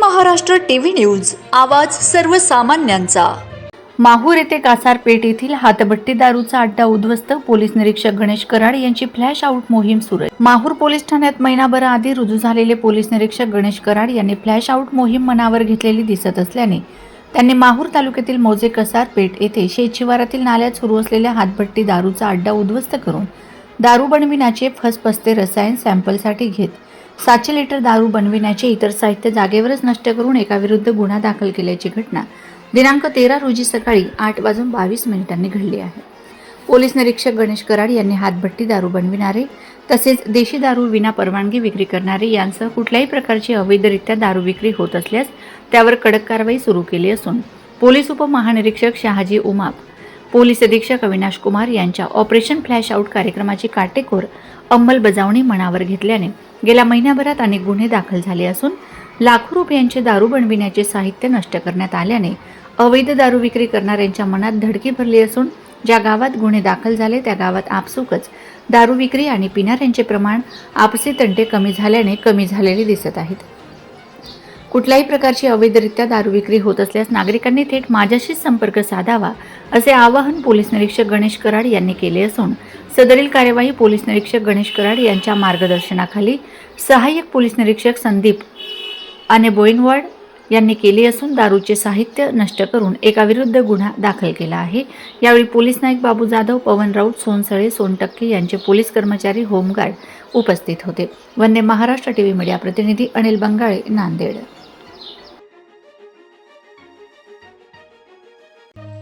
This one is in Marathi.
महाराष्ट्र टीव्ही न्यूज आवाज सर्वसामान्यांचा. माहूर येथे कासारपेठ येथील हातभट्टी दारूचा अड्डा उद्ध्वस्त पोलीस निरीक्षक गणेश कराड यांची फ्लॅश आउट मोहीम सुरू आहे. माहूर पोलीस ठाण्यात महिनाभर आधी रुजू झालेले पोलीस निरीक्षक गणेश कराड यांनी फ्लॅश आउट मोहीम मनावर घेतलेली दिसत असल्याने त्यांनी माहूर तालुक्यातील मोजे कसारपेठ येथे शेतशिवारातील नाल्यात सुरू असलेल्या हातभट्टी दारूचा अड्डा उद्ध्वस्त करून दारू बनविण्याचे फसफसते रसायन सॅम्पलसाठी घेत सातशे लिटर दारू बनविण्याचे इतर साहित्य जागेवरच नष्ट करून एकाविरुद्ध गुन्हा दाखल केल्याची घटना दिनांक तेरा रोजी सकाळी आठ वाजून बावीस मिनिटांनी घडली आहे. पोलीस निरीक्षक गणेश कराड यांनी हातभट्टी दारू बनविणारे तसेच देशी दारू विना परवानगी विक्री करणारे यांसह कुठल्याही प्रकारची अवैधरित्या दारू विक्री होत असल्यास त्यावर कडक कारवाई सुरू केली असून पोलीस उपमहानिरीक्षक शहाजी उमाप पोलीस अधीक्षक अविनाश कुमार यांच्या ऑपरेशन फ्लॅश आऊट कार्यक्रमाची काटेकोर अंमलबजावणी मनावर घेतल्याने गेल्या महिन्याभरात अनेक गुन्हे दाखल झाले असून लाखो रुपयांचे दारू बनविण्याचे साहित्य नष्ट करण्यात आल्याने अवैध दारू विक्री करणाऱ्यांच्या मनात धडकी भरली असून ज्या गावात गुन्हे दाखल झाले त्या गावात आपसुकच दारू विक्री आणि पिणाऱ्यांचे प्रमाण आपसी तंटे कमी झाल्याने कमी झालेले दिसत आहेत. कुठल्याही प्रकारची अवैधरित्या दारू विक्री होत असल्यास नागरिकांनी थेट माझ्याशीच संपर्क साधावा असे आवाहन पोलीस निरीक्षक गणेश कराड यांनी केले असून सदरील कार्यवाही पोलीस निरीक्षक गणेश कराड यांच्या मार्गदर्शनाखाली सहाय्यक पोलीस निरीक्षक संदीप आणि बोईनवाड यांनी केली असून दारूचे साहित्य नष्ट करून एकाविरुद्ध गुन्हा दाखल केला आहे. यावेळी पोलीस नाईक बाबू जाधव पवन राऊत सोनसळे सोनटक्के यांचे पोलीस कर्मचारी होमगार्ड उपस्थित होते. वंदे महाराष्ट्र टीव्ही मीडिया प्रतिनिधी अनिल बंगाळे नांदेड.